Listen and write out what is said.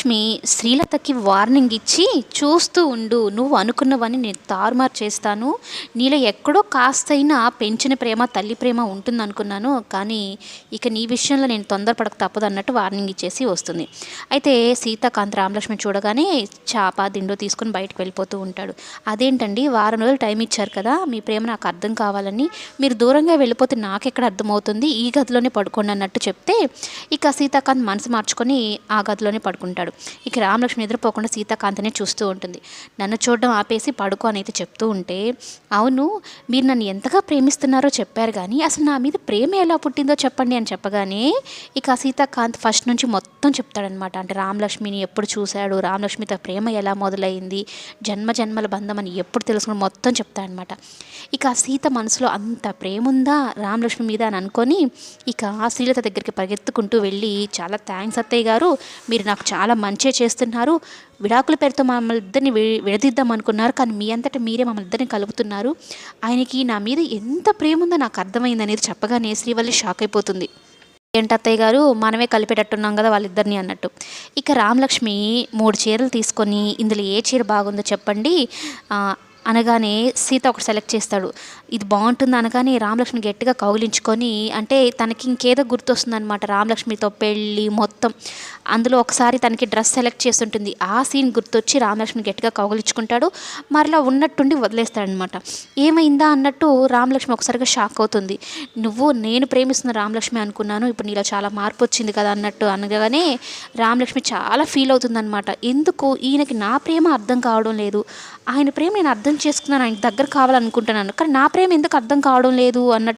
Lakshmi శ్రీలతకి warning ఇచ్చి చూస్తూ ఉండు నువ్వు అనుకున్నవని నేను తారుమారు చేస్తాను. నీలో ఎక్కడో కాస్తైనా పెంచిన ప్రేమ తల్లి ప్రేమ ఉంటుంది అనుకున్నాను కానీ ఇక నీ విషయంలో నేను తొందరపడక తప్పదు అన్నట్టు వార్నింగ్ ఇచ్చేసి వస్తుంది. అయితే సీతాకాంత్ రామలక్ష్మి చూడగానే చాప దిండో తీసుకుని బయటకు వెళ్ళిపోతూ ఉంటాడు. అదేంటండి? వారం రోజులు టైం ఇచ్చారు కదా మీ ప్రేమ నాకు అర్థం కావాలని. మీరు దూరంగా వెళ్ళిపోతే నాకెక్కడ అర్థమవుతుంది? ఈ గదిలోనే పడుకోండి అన్నట్టు చెప్తే ఇక సీతాకాంత్ మనసు మార్చుకొని ఆ గదిలోనే పడుకుంటాడు. ఇక రామలక్ష్మి నిద్రపోకుండా సీతాకాంతనే చూస్తూ ఉంటుంది. నన్ను చూడడం ఆపేసి పడుకో అని అయితే చెప్తూ ఉంటే అవును మీరు నన్ను ఎంతగా ప్రేమిస్తున్నారో చెప్పారు కానీ అసలు నా మీద ప్రేమ ఎలా పుట్టిందో చెప్పండి అని చెప్పగానే ఇక సీతాకాంత్ ఫస్ట్ నుంచి మొత్తం చెప్తాడనమాట అంటే రామలక్ష్మిని ఎప్పుడు చూశాడు? రామలక్ష్మితో ప్రేమ ఎలా మొదలైంది? జన్మ జన్మల బంధం అని ఎప్పుడు తెలుసుకుని మొత్తం చెప్తాడనమాట ఇక ఆ సీత మనసులో అంత ప్రేమ ఉందా రామలక్ష్మి మీద అని అనుకొని ఇక ఆ శ్రీలత దగ్గరికి పరిగెత్తుకుంటూ వెళ్ళి చాలా థ్యాంక్స్ అత్తయ్య గారు మీరు నాకు చాలా మంచి చేస్తున్నారు. విడాకుల పేరుతో మమ్మల్ని ఇద్దరిని విడదీద్దాం అనుకున్నారు. కానీ మీ అంతటా మీరే మమ్మల్ని ఇద్దరిని కలుపుతున్నారు. ఆయనకి నా మీద ఎంత ప్రేమ ఉందో నాకు అర్థమైంది అనేది చెప్పగానే శ్రీవల్లి షాక్ అయిపోతుంది. ఏంటి అత్తయ్య గారు? మనమే కలిపేటట్టున్నాం కదా వాళ్ళిద్దరిని అన్నట్టు. ఇక రామలక్ష్మి మూడు చీరలు తీసుకొని ఇందులో ఏ చీర బాగుందో చెప్పండి. అనగానే సీత ఒకటి సెలెక్ట్ చేస్తాడు. ఇది బాగుంటుంది అనగానే రామలక్ష్మి గట్టిగా కౌగిలించుకొని అంటే తనకి ఇంకేదో గుర్తొస్తుందనమాట రామలక్ష్మితో పెళ్ళి మొత్తం. అందులో ఒకసారి తనకి డ్రెస్ సెలెక్ట్ చేస్తుంటుంది. ఆ సీన్ గుర్తొచ్చి రామలక్ష్మి గట్టిగా కౌగిలించుకుంటాడు. మరలా ఉన్నట్టుండి వదిలేస్తాడనమాట ఏమైందా అన్నట్టు రామలక్ష్మి ఒకసారిగా షాక్ అవుతుంది. నువ్వు నేను ప్రేమిస్తున్న రామలక్ష్మి అనుకున్నాను. ఇప్పుడు నీలో చాలా మార్పు వచ్చింది కదా అన్నట్టు అనగానే రామలక్ష్మి చాలా ఫీల్ అవుతుందనమాట ఎందుకు? ఈయనకి నా ప్రేమ అర్థం కావడం లేదు. ఆయన ప్రేమ నేను అర్థం చేసుకున్నాను ఆయన దగ్గర కావాలనుకుంటున్నాను. కానీ నా ప్రేమ ఎందుకు అర్థం కావడం లేదు అన్నట్టు